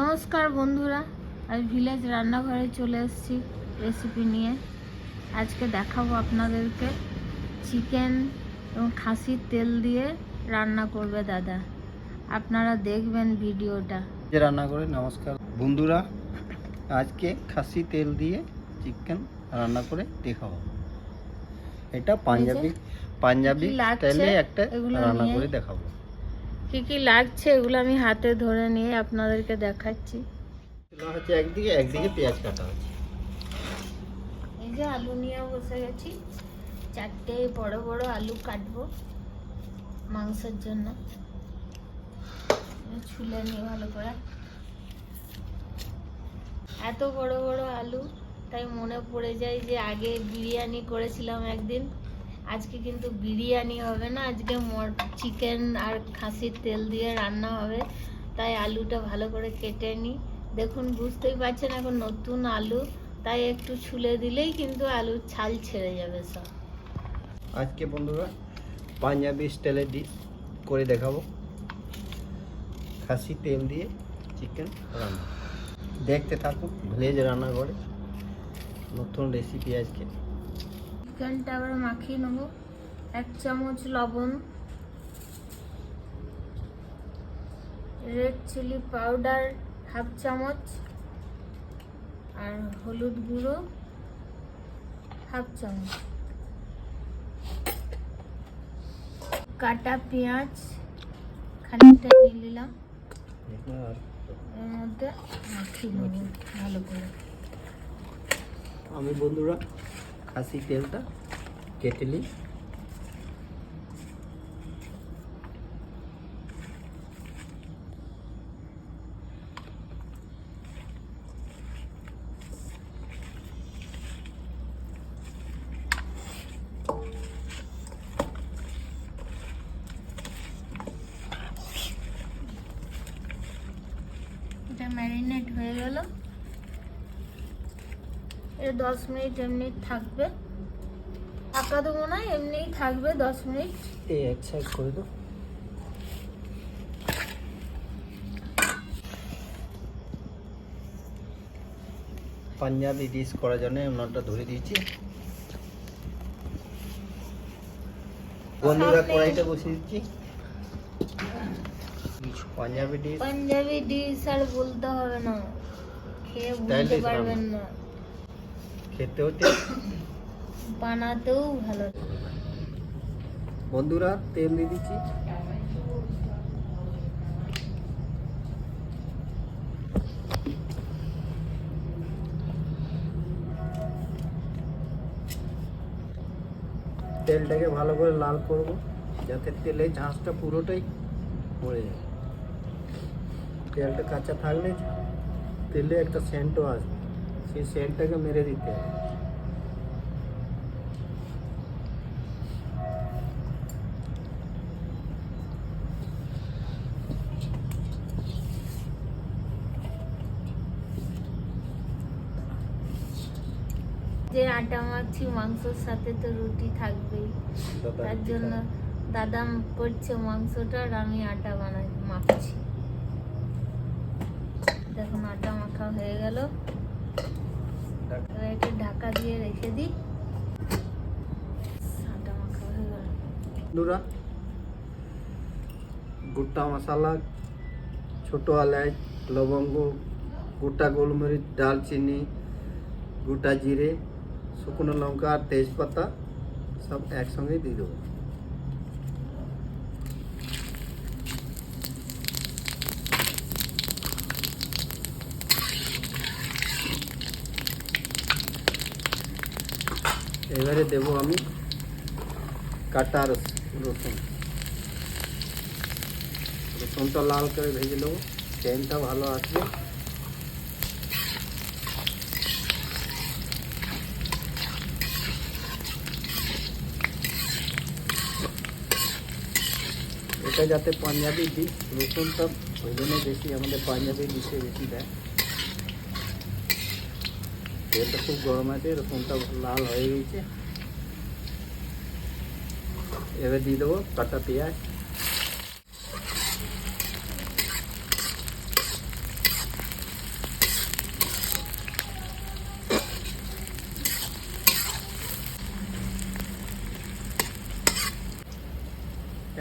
নমস্কার বন্ধুরা আমি ভিলেজ রান্নাঘরে চলে এসেছি রেসিপি নিয়ে। আজকে দেখাবো আপনাদেরকে চিকেন এবং খাসির তেল দিয়ে রান্না করবে দাদা। আপনারা দেখবেন ভিডিওটা। যে রান্না করে নমস্কার। বন্ধুরা আজকে খাসি তেল দিয়ে চিকেন রান্না করে দেখাবো। এটা পাঞ্জাবি পাঞ্জাবি? স্টাইলে একটা রান্না করে দেখাবো। কি কি লাগছে এগুলো আমি হাতে ধরে নিয়ে আপনাদেরকে দেখাচ্ছি। হচ্ছে একদিকে একদিকে পেঁয়াজ কাটা হচ্ছে। এই যে আলু নিয়ে বসে গেছি। চারটে বড় বড় আলু কাটবো মাংসের জন্য। ছুলে নিয়ে ভালো করে। এত বড় বড় আলু তাই মনে পড়ে যায় যে আগে বিরিয়ানি করেছিলাম একদিন। আজকে কিন্তু বিরিয়ানি হবে না, আজকে চিকেন আর খাসির তেল দিয়ে রান্না হবে, তাই আলুটা ভালো করে কেটে নিই দেখুন, বুঝতেই পারছেন এখন নতুন আলু, তাই একটু ছুলে দিলেই কিন্তু আলুর ছাল ছেড়ে যাবে সব। আজকে বন্ধুরা পাঞ্জাবি স্টাইলে ডিশ করে দেখাবো। খাসি তেল দিয়ে চিকেন রান্না। দেখতে থাকুন, ভেজ রান্না করে নতুন রেসিপি আজকে। চিকেনটা আবার মাখিয়ে নেব। এক চামচ লবণ রেড চিলি পাউডার হাফ চামচ আর হলুদ গুঁড়ো হাফ চামচ। কাটা পেঁয়াজ খানিকটা নিয়ে নিলাম। এর মধ্যে ভালো করে। আমি বন্ধুরা খাসি তেলটা কেটে নিই এটা ম্যারিনেট হয়ে গেল এটা দশ মিনিট এমনি থাকবে। ঢাকা দেবো না এমনিই থাকবে দশ মিনিট। এই এক সাইড করে দাও। পাঞ্জাবি ডিশ করার জন্য উনারটা ধরে দিয়েছি। বন্ধুরা কড়াইটা বসিয়ে দিচ্ছি। পাঞ্জাবি ডিশ পাঞ্জাবি ডিশ আর বলতে হবে না। খেয়ে বুঝতে পারবেন না। খেতে হতে? বানাতেও ভালো। বন্ধুরা তেল দিয়ে দিচ্ছি। তেলটাকে ভালো করে লাল করব যাতে তেলে ঝাঁসটা পুরোটাই মরে যায়। তেলটা কাঁচা থাকলে তেলে একটা সেন্টও আসবে। সেই সেন্টটাকে মেরে দিতে হবে যে আটা মাখছি মাংসর সাথে তো রুটি থাকবেই। তার জন্য দাদা করছে মাংসটা আর আমি আটা বানাই মাখছি। দেখুন আটা মাখা হয়ে গেল। এটা ঢাকা দিয়ে গোটা মশলা, ছোট এলাচ, লবঙ্গ, গোটা গোলমরিচ দালচিনি গোটা জিরে, শুকনো লঙ্কা আর তেজপাতা সব একসঙ্গে দিয়ে দেবো। এবারে দেবো আমি কাটা রস- রসুন। রসুনটা লাল করে ভেজে নেব, চেনটা ভালো আসবে। এটা যাতে পাঞ্জাবি ডিশ রসুনটা ওই জন্য বেশি, আমাদের পাঞ্জাবি ডিশে বেশি দেয়। তেলটা খুব গরম আছে, এরকমটা লাল হয়ে গেছে। এবার দিয়ে দেবো কাটা পেঁয়াজ।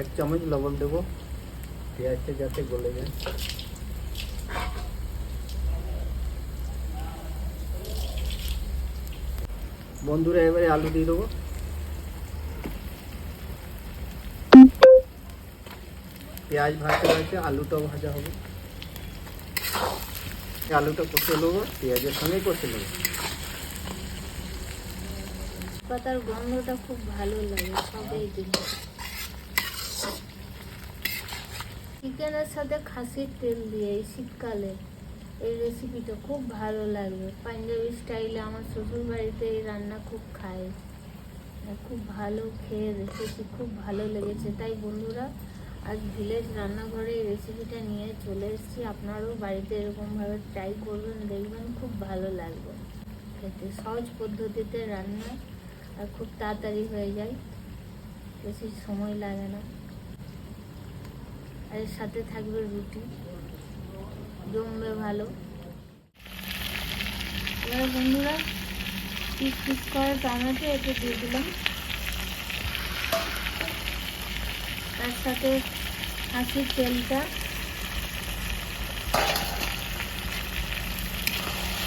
এক চামচ লবণ দেবো, পেঁয়াজটা যাতে গলে যায়। বন্ধুরা, এবারে আলু দিয়ে দেবো। পেঁয়াজ ভাজতে ভাজতে আলুটাও ভাজা হবে। আলুটা কষে নেব, পেঁয়াজের সঙ্গে কষে নেব। পাতার গন্ধটা খুব ভালো লাগে, সবাই দিলে। চিকেনের সাথে খাসির তেল দিয়ে শীতকালে এই রেসিপিটা খুব ভালো লাগবে। পাঞ্জাবি স্টাইলে আমার শ্বশুর বাড়িতে এই রান্না খুব খায়। খুব ভালো খেয়ে দেখেছি খুব ভালো লেগেছে। তাই বন্ধুরা, আজ ভিলেজ রান্নাঘরে এই রেসিপিটা নিয়ে চলে এসেছি। আপনারাও বাড়িতে এরকমভাবে ট্রাই করবেন, দেখবেন খুব ভালো লাগবে। খেতে সহজ পদ্ধতিতে রান্না আর খুব তাড়াতাড়ি হয়ে যায়। বেশি সময় লাগে না। আর সাথে থাকবে রুটি। জমবে ভালো। এবার বন্ধুরা পিস পিস করে টমেটো এতে দিয়ে দিলাম। তার সাথে হাসির তেলটা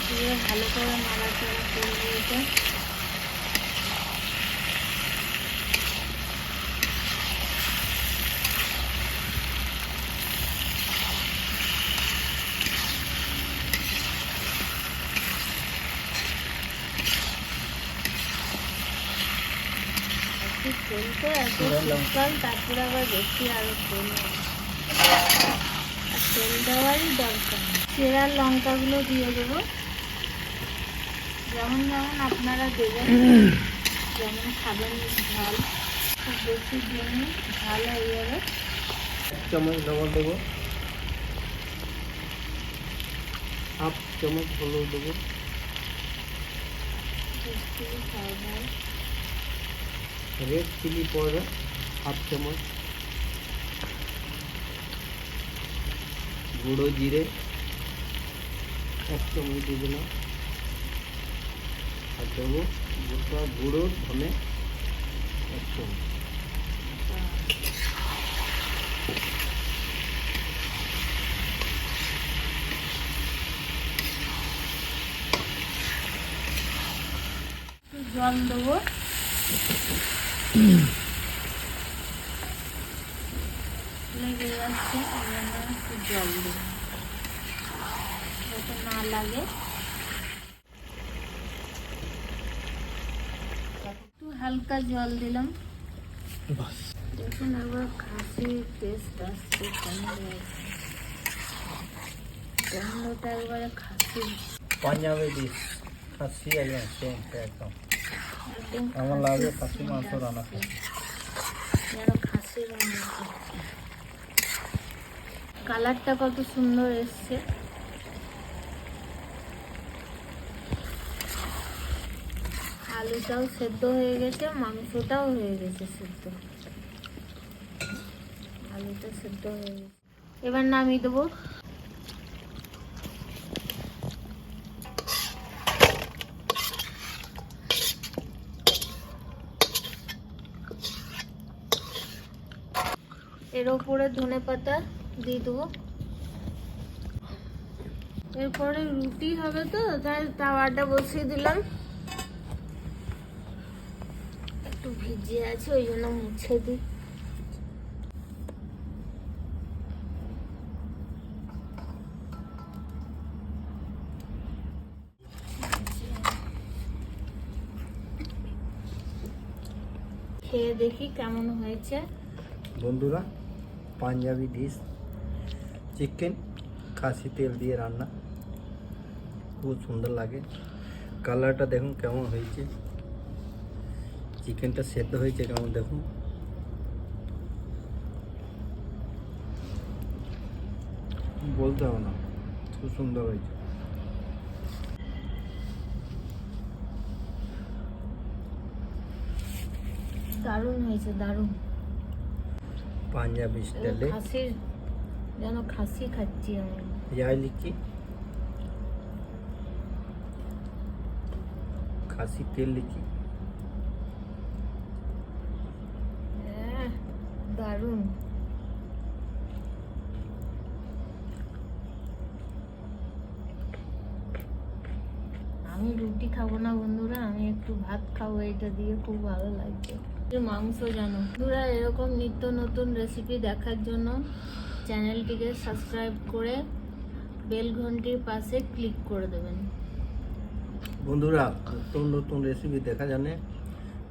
দিয়ে ভালো করে নাড়াচাড়া করব এটা একটু তেলতে এত শীতকাল তারপরে আবার বেশি আরও তেল আর তেল দেওয়ারই দরকার। চেরা লঙ্কাগুলো দিয়ে দেবো। যেমন যেমন আপনারা দেবেন যেমন খাবেন ঝাল। খুব বেশি জন্য ঝাল হয়ে যাবে। চামচ লবণ দেবো। হাফ চামচ হলুদ দেবো। রেড চিলি পাউডার হাফ চামচ গুঁড়ো জিরে, এক চামচ দিয়ে দিলাম, আর দেবো গোটা গুঁড়ো ধনে এক চামচ। জল দেবো। লেগে যাচ্ছে এই জন্য একটু জল দেবো যাতে না লাগে একটু হালকা জল দিলাম বাস দেখুন একবার খাসির টেস্ট আসছে কেমন লাগছে গন্ধটা একবারে খাসির পাঞ্জাবি ডিশ খাসি একদম সেম একদম একদম আমার লাগে খাসি মাংস রান্না কালারটা কত সুন্দর এসছে। আলুটাও সেদ্ধ হয়ে গেছে, মাংসটাও হয়ে গেছে সেদ্ধ। আলুটা সেদ্ধ হয়ে গেছে। এবার নামিয়ে দেবো। এর ওপরে ধনে পাতা দিয়ে দেবো। এরপরে রুটি হবে তো, তাই তাওয়াটা বসিয়ে দিলাম। একটু ভিজে আছে, ওই জন্য মুছে দিই। খেয়ে দেখি কেমন হয়েছে। বন্ধুরা পাঞ্জাবি ডিশ চিকেন খাসি তেল দিয়ে রান্না। খুব সুন্দর লাগে। কালারটা দেখুন কেমন হয়েছে। চিকেনটা সেদ্ধ হয়েছে কেমন দেখুন। বলতে হবে না, খুব সুন্দর হয়েছে। দারুণ হয়েছে, দারুণ। পাঞ্জাবি স্টাইলে খাসির যেন খাসি খাচ্ছি আমি। যাই লিখছি খাসি তেল আহ, দারুণ। আমি রুটি খাব না বন্ধুরা আমি একটু ভাত খাব এটা দিয়ে খুব ভালো লাগছে মাংস জানো। বন্ধুরা এরকম নিত্য নতুন রেসিপি দেখার জন্য চ্যানেলটিকে সাবস্ক্রাইব করে বেল ঘন্টির পাশে ক্লিক করে দেবেন। বন্ধুরা নতুন নতুন রেসিপি দেখা জানে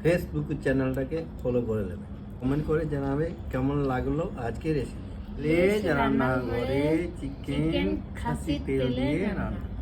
ফেসবুক চ্যানেলটাকে ফলো করে নেবে কমেন্ট করে জানাবে কেমন লাগল আজকে রেসিপি রান্না করে চিকেন খাসি তেল দিয়ে রান্না।